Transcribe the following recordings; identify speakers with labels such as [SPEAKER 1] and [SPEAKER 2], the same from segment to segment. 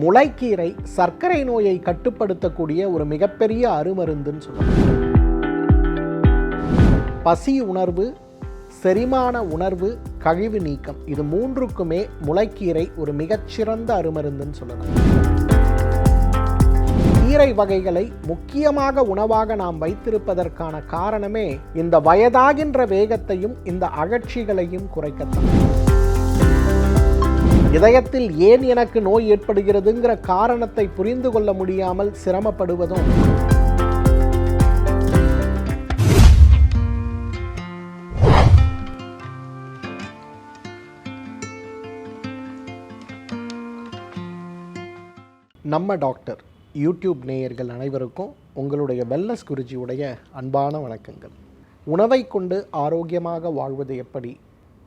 [SPEAKER 1] முளைக்கீரை சர்க்கரை நோயை கட்டுப்படுத்தக்கூடிய ஒரு மிகப்பெரிய அருமருந்துன்னு சொல்லலாம் பசி உணர்வு செரிமான உணர்வு கழிவு நீக்கம் இது மூன்றுக்குமே முளைக்கீரை ஒரு மிகச்சிறந்த அருமருந்துன்னு சொல்லலாம். கீரை வகைகளை முக்கியமாக உணவாக நாம் வைத்திருப்பதற்கான காரணமே இந்த வயதாகின்ற வேகத்தையும் இந்த அகழ்ச்சிகளையும் குறைக்கத்தான். இதயத்தில் ஏன் எனக்கு நோய் ஏற்படுகிறதுங்கிற காரணத்தை புரிந்து கொள்ள முடியாமல் சிரமப்படுவதும். நம்ம டாக்டர் யூடியூப் நேயர்கள் அனைவருக்கும் உங்களுடைய வெல்லஸ் குருஜியுடைய அன்பான வணக்கங்கள். உணவை கொண்டு ஆரோக்கியமாக வாழ்வது எப்படி?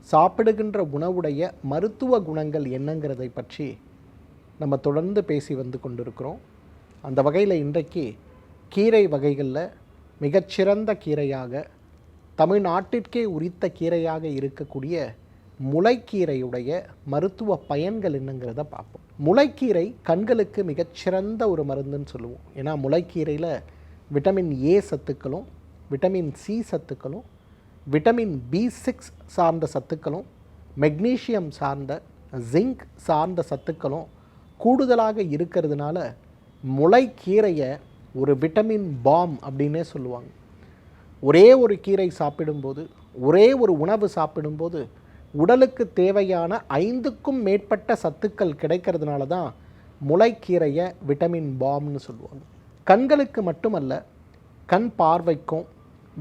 [SPEAKER 1] சாப்பிடுகின்ற உணவுடைய மருத்துவ குணங்கள் என்னங்கிறதை பற்றி நம்ம தொடர்ந்து பேசி வந்து கொண்டிருக்கிறோம். அந்த வகையில் இன்றைக்கு கீரை வகைகளில் மிகச்சிறந்த கீரையாக தமிழ்நாட்டிற்கே உரித்த கீரையாக இருக்கக்கூடிய முளைக்கீரையுடைய மருத்துவ பயன்கள் என்னங்கிறத பார்ப்போம். முளைக்கீரை கண்களுக்கு மிகச்சிறந்த ஒரு மருந்துன்னு சொல்லுவோம். ஏன்னா முளைக்கீரையில் விட்டமின் ஏ சத்துக்களும் விட்டமின் சி சத்துக்களும் விட்டமின் பி சிக்ஸ் சார்ந்த சத்துக்களும் மெக்னீஷியம் சார்ந்த ஜிங்க் சார்ந்த சத்துக்களும் கூடுதலாக இருக்கிறதுனால முளைக்கீரையை ஒரு விட்டமின் பாம் அப்படின்னே சொல்லுவாங்க. ஒரே ஒரு கீரை சாப்பிடும்போது ஒரே ஒரு உணவு சாப்பிடும்போது உடலுக்கு தேவையான ஐந்துக்கும் மேற்பட்ட சத்துக்கள் கிடைக்கிறதுனால தான் முளைக்கீரையை விட்டமின் பாம்னு சொல்லுவாங்க. கண்களுக்கு மட்டுமல்ல கண் பார்வைக்கும்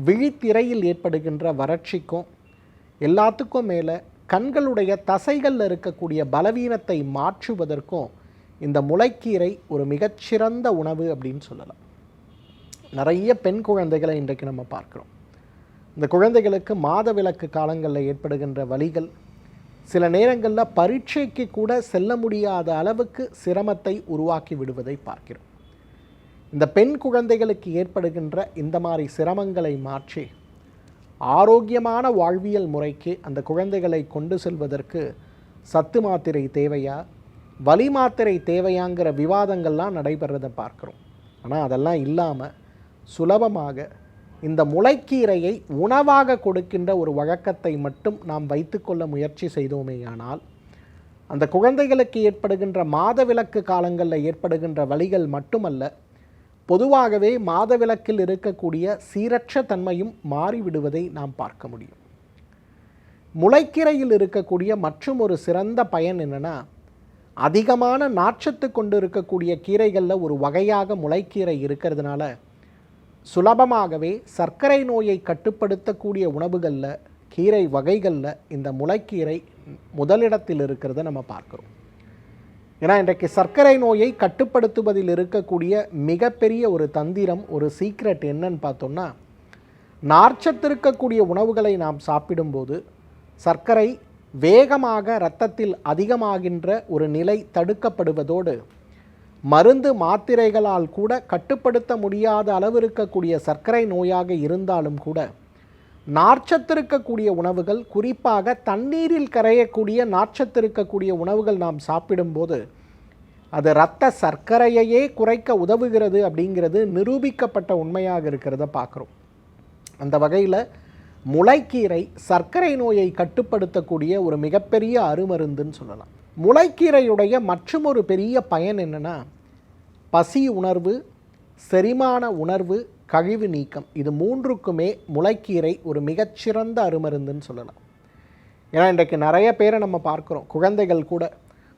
[SPEAKER 1] விழித்திரையில் ஏற்படுகின்ற வறட்சிக்கும் எல்லாத்துக்கும் மேலே கண்களுடைய தசைகளில் இருக்கக்கூடிய பலவீனத்தை மாற்றுவதற்கும் இந்த முளைக்கீரை ஒரு மிகச்சிறந்த உணவு அப்படின்னு சொல்லலாம். நிறைய பெண் குழந்தைகளை இன்றைக்கு நம்ம பார்க்குறோம். இந்த குழந்தைகளுக்கு மாதவிலக்கு காலங்களில் ஏற்படுகின்ற வழிகள் சில நேரங்களில் பரீட்சைக்கு கூட செல்ல முடியாத அளவுக்கு சிரமத்தை உருவாக்கி விடுவதை பார்க்கிறோம். இந்த பெண் குழந்தைகளுக்கு ஏற்படுகின்ற இந்த மாதிரி சிரமங்களை மாற்றி ஆரோக்கியமான வாழ்வியல் முறைக்கு அந்த குழந்தைகளை கொண்டு செல்வதற்கு சத்து மாத்திரை தேவையா வலி மாத்திரை தேவையாங்கிற விவாதங்கள்லாம் நடைபெறதை பார்க்குறோம். ஆனால் அதெல்லாம் இல்லாமல் சுலபமாக இந்த முளைக்கீரையை உணவாக கொடுக்கின்ற ஒரு வழக்கத்தை மட்டும் நாம் வைத்துக்கொள்ள முயற்சி செய்தோமேயானால் அந்த குழந்தைகளுக்கு ஏற்படுகின்ற மாதவிலக்கு காலங்களில் ஏற்படுகின்ற வழிகள் மட்டுமல்ல பொதுவாகவே மாதவிலக்கில் இருக்கக்கூடிய சீரற்ற தன்மையும் மாறிவிடுவதை நாம் பார்க்க முடியும். முளைக்கிரையில் இருக்கக்கூடிய மற்றும் ஒரு சிறந்த பயன் என்னென்னா அதிகமான நாற்றத்து கொண்டு இருக்கக்கூடிய கீரைகளில் ஒரு வகையாக முளைக்கீரை இருக்கிறதுனால சுலபமாகவே சர்க்கரை நோயை கட்டுப்படுத்தக்கூடிய உணவுகளில் கீரை வகைகளில் இந்த முளைக்கீரை முதலிடத்தில் இருக்கிறத நம்ம பார்க்குறோம். ஏன்னா இன்றைக்கு சர்க்கரை நோயை கட்டுப்படுத்துவதில் இருக்கக்கூடிய மிகப்பெரிய ஒரு தந்திரம் ஒரு சீக்ரெட் என்னன்னு பார்த்தோம்னா நார்ச்சத்து இருக்கக்கூடிய உணவுகளை நாம் சாப்பிடும்போது சர்க்கரை வேகமாக இரத்தத்தில் அதிகமாகின்ற ஒரு நிலை தடுக்கப்படுவதோடு மருந்து மாத்திரைகளால் கூட கட்டுப்படுத்த முடியாத அளவு இருக்கக்கூடிய சர்க்கரை நோயாக இருந்தாலும் கூட நார்ச்சத்திருக்கக்கூடிய உணவுகள் குறிப்பாக தண்ணீரில் கரையக்கூடிய நார்ச்சத்திருக்கக்கூடிய உணவுகள் நாம் சாப்பிடும்போது அது இரத்த சர்க்கரையையே குறைக்க உதவுகிறது அப்படிங்கிறது நிரூபிக்கப்பட்ட உண்மையாக இருக்கிறத பார்க்குறோம். அந்த வகையில் முளைக்கீரை சர்க்கரை நோயை கட்டுப்படுத்தக்கூடிய ஒரு மிகப்பெரிய அருமருந்துன்னு சொல்லலாம். முளைக்கீரையுடைய மற்றும் ஒரு பெரிய பயன் என்னென்னா பசி உணர்வு செரிமான உணர்வு கழிவு நீக்கம். இது மூன்றுக்குமே முளைக்கீரை ஒரு மிகச்சிறந்த அருமருந்துன்னு சொல்லலாம். ஏன்னா இன்றைக்கு நிறைய பேரை நம்ம பார்க்குறோம். குழந்தைகள் கூட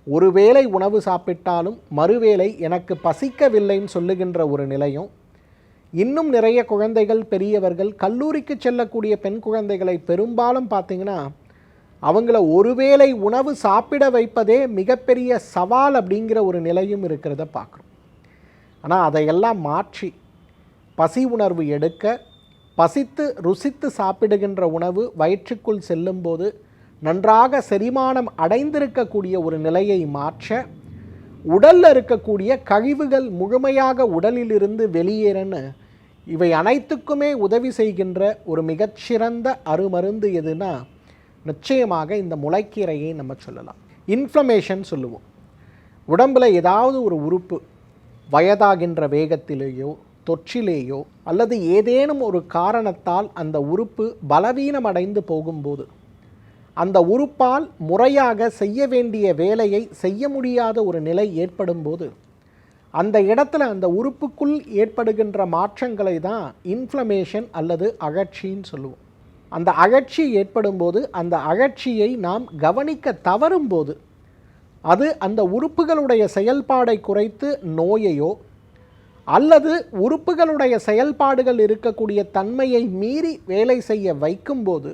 [SPEAKER 1] ஒருவேளை உணவு சாப்பிட்டாலும் மறுவேளை எனக்கு பசிக்கவில்லைன்னு சொல்லுகின்ற ஒரு நிலையும். இன்னும் நிறைய குழந்தைகள் பெரியவர்கள் கல்லூரிக்கு செல்லக்கூடிய பெண் குழந்தைகளை பெரும்பாலும் பார்த்தீங்கன்னா அவங்கள ஒருவேளை உணவு சாப்பிட வைப்பதே மிகப்பெரிய சவால் அப்படிங்கிற ஒரு நிலையும் இருக்கிறத பார்க்குறோம். ஆனால் அதையெல்லாம் மாற்றி பசி உணர்வு எடுக்க பசித்து ருசித்து சாப்பிடுகின்ற உணவு வயிற்றுக்குள் செல்லும்போது நன்றாக செரிமானம் அடைந்திருக்கக்கூடிய ஒரு நிலையை மாற்ற உடலில் இருக்கக்கூடிய கழிவுகள் முழுமையாக உடலிலிருந்து வெளியேறன்னு இவை அனைத்துக்குமே உதவி செய்கின்ற ஒரு மிகச்சிறந்த அருமருந்து எதுனா நிச்சயமாக இந்த முளைக்கீரையை நம்ம சொல்லலாம். இன்ஃப்ளமேஷன் சொல்லுவோம். உடம்பில் ஏதாவது ஒரு உறுப்பு வயதாகின்ற வேகத்திலேயோ தொற்றிலேயோ அல்லது ஏதேனும் ஒரு காரணத்தால் அந்த உறுப்பு பலவீனமடைந்து போகும்போது அந்த உறுப்பால் முறையாக செய்ய வேண்டிய வேலையை செய்ய முடியாத ஒரு நிலை ஏற்படும்போது அந்த இடத்துல அந்த உறுப்புக்குள் ஏற்படுகின்ற மாற்றங்களை தான் இன்ஃப்ளமேஷன் அல்லது அகழ்ச்சின்னு சொல்லுவோம். அந்த அகழ்ச்சி ஏற்படும்போது அந்த அகழ்ச்சியை நாம் கவனிக்க தவறும் போது அது அந்த உறுப்புகளுடைய செயல்பாடை குறைத்து நோயையோ அல்லது உறுப்புகளுடைய செயல்பாடுகள் இருக்கக்கூடிய தன்மையை மீறி வேலை செய்ய வைக்கும்போது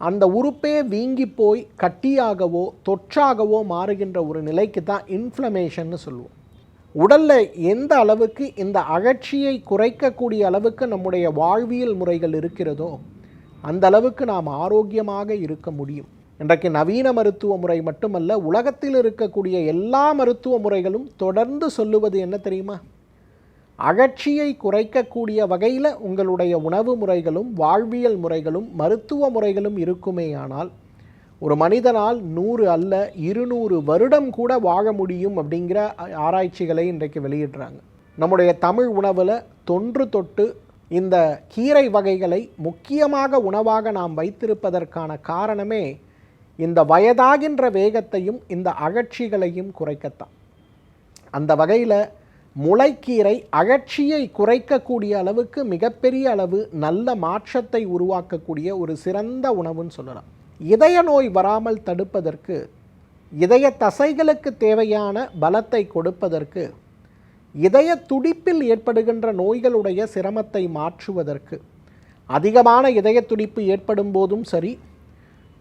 [SPEAKER 1] அந்த உறுப்பே வீங்கி போய் கட்டியாகவோ தொற்றாகவோ மாறுகின்ற ஒரு நிலைக்கு தான் இன்ஃப்ளமேஷன்னு சொல்லுவோம். உடலில் எந்த அளவுக்கு இந்த அகழ்ச்சியை குறைக்கக்கூடிய அளவுக்கு நம்முடைய வாழ்வியல் முறைகள் இருக்கிறதோ அந்த அளவுக்கு நாம் ஆரோக்கியமாக இருக்க முடியும். இன்றைக்கு நவீன மருத்துவ முறை மட்டுமல்ல உலகத்தில் இருக்கக்கூடிய எல்லா மருத்துவ முறைகளும் தொடர்ந்து சொல்லுவது என்ன தெரியுமா? அகட்சியை குறைக்கக்கூடிய வகையில் உங்களுடைய உணவு முறைகளும் வாழ்வியல் முறைகளும் மருத்துவ முறைகளும் இருக்குமேயானால் ஒரு மனிதனால் நூறு அல்ல இருநூறு வருடம் கூட வாழ முடியும் அப்படிங்கிற ஆராய்ச்சிகளை இன்றைக்கு வெளியிடுறாங்க. நம்முடைய தமிழ் உணவில் தொன்று தொட்டு இந்த கீரை வகைகளை முக்கியமாக உணவாக நாம் வைத்திருப்பதற்கான காரணமே இந்த வயதாகின்ற வேகத்தையும் இந்த அகழ்ச்சிகளையும் குறைக்கத்தான். அந்த வகையில் முளைக்கீரை அகழ்ச்சியை குறைக்கக்கூடிய அளவுக்கு மிகப்பெரிய அளவு நல்ல மாற்றத்தை உருவாக்கக்கூடிய ஒரு சிறந்த உணவுன்னு சொல்லலாம். இதய நோய் வராமல் தடுப்பதற்கு இதய தசைகளுக்கு தேவையான பலத்தை கொடுப்பதற்கு இதய துடிப்பில் ஏற்படுகின்ற நோய்களுடைய சிரமத்தை மாற்றுவதற்கு அதிகமான இதய துடிப்பு ஏற்படும் போதும் சரி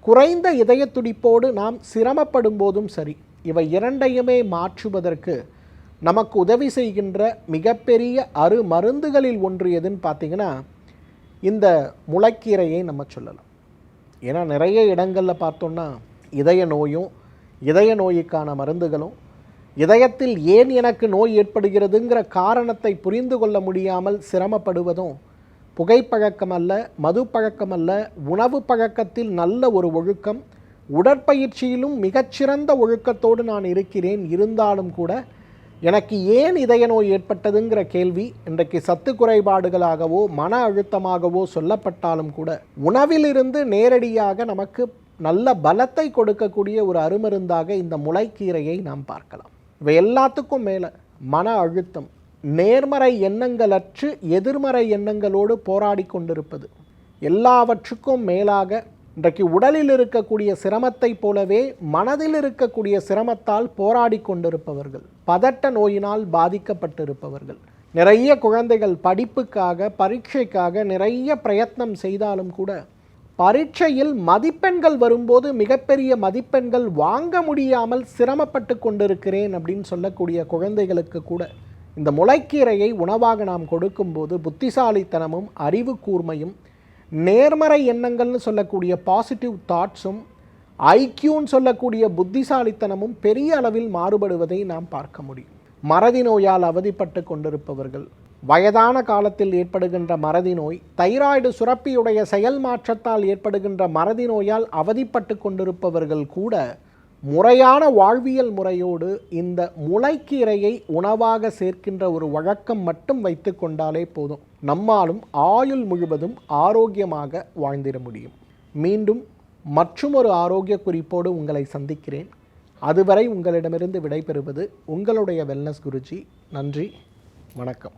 [SPEAKER 1] குறைந்த இதய துடிப்போடு நாம் சிரமப்படும் போதும் சரி இவை இரண்டையுமே மாற்றுவதற்கு நமக்கு உதவி செய்கின்ற மிகப்பெரிய அரு மருந்துகளில் ஒன்று எதுன்னு பார்த்தீங்கன்னா இந்த முளைக்கீரையை நம்ம சொல்லலாம். ஏன்னா நிறைய இடங்களில் பார்த்தோன்னா இதய நோயும் இதய நோய்க்கான மருந்துகளும் இதயத்தில் ஏன் எனக்கு நோய் ஏற்படுகிறதுங்கிற காரணத்தை புரிந்து கொள்ள முடியாமல் சிரமப்படுவதும் புகைப்பழக்கம் அல்ல மது பழக்கம் அல்ல உணவு பழக்கத்தில் நல்ல ஒரு ஒழுக்கம் உடற்பயிற்சியிலும் மிகச்சிறந்த ஒழுக்கத்தோடு நான் இருக்கிறேன் இருந்தாலும் கூட எனக்கு ஏன் இதய நோய் ஏற்பட்டதுங்கிற கேள்வி இன்றைக்கு சத்து குறைபாடுகளாகவோ மன அழுத்தமாகவோ சொல்லப்பட்டாலும் கூட உணவிலிருந்து நேரடியாக நமக்கு நல்ல பலத்தை கொடுக்கக்கூடிய ஒரு அருமருந்தாக இந்த முளைக்கீரையை நாம் பார்க்கலாம். இவை எல்லாத்துக்கும் மேலே மன அழுத்தம் நேர்மறை எண்ணங்களற்று எதிர்மறை எண்ணங்களோடு போராடி கொண்டிருப்பது எல்லாவற்றுக்கும் மேலாக இன்றைக்கு உடலில் இருக்கக்கூடிய சிரமத்தை போலவே மனதில் இருக்கக்கூடிய சிரமத்தால் போராடி கொண்டிருப்பவர்கள் பதட்ட நோயினால் பாதிக்கப்பட்டிருப்பவர்கள். நிறைய குழந்தைகள் படிப்புக்காக பரீட்சைக்காக நிறைய பிரயத்னம் செய்தாலும் கூட பரீட்சையில் மதிப்பெண்கள் வரும்போது மிகப்பெரிய மதிப்பெண்கள் வாங்க முடியாமல் சிரமப்பட்டு கொண்டிருக்கிறேன் அப்படின்னு சொல்லக்கூடிய குழந்தைகளுக்கு கூட இந்த முளைக்கீரையை உணவாக நாம் கொடுக்கும்போது புத்திசாலித்தனமும் அறிவு கூர்மையும் நேர்மறை எண்ணங்கள்னு சொல்லக்கூடிய பாசிட்டிவ் தாட்ஸும் ஐக்கியூன்னு சொல்லக்கூடிய புத்திசாலித்தனமும் பெரிய அளவில் மாறுபடுவதை நாம் பார்க்க முடியும். மறதி நோயால் அவதிப்பட்டு கொண்டிருப்பவர்கள் வயதான காலத்தில் ஏற்படுகின்ற மறதி நோய் தைராய்டு சுரப்பியுடைய செயல் மாற்றத்தால் ஏற்படுகின்ற மறதி நோயால் அவதிப்பட்டு கொண்டிருப்பவர்கள் கூட முறையான வாழ்வியல் முறையோடு இந்த முளைக்கீரையை உணவாக சேர்க்கின்ற ஒரு வழக்கம் மட்டும் வைத்து கொண்டாலே போதும். நம்மாலும் ஆயுள் முழுவதும் ஆரோக்கியமாக வாழ்ந்திட முடியும். மீண்டும் மற்றும் ஒரு ஆரோக்கிய குறிப்போடு உங்களை சந்திக்கிறேன். அதுவரை உங்களிடமிருந்து விடைபெறுவது உங்களுடைய வெல்னஸ் குருஜி. நன்றி. வணக்கம்.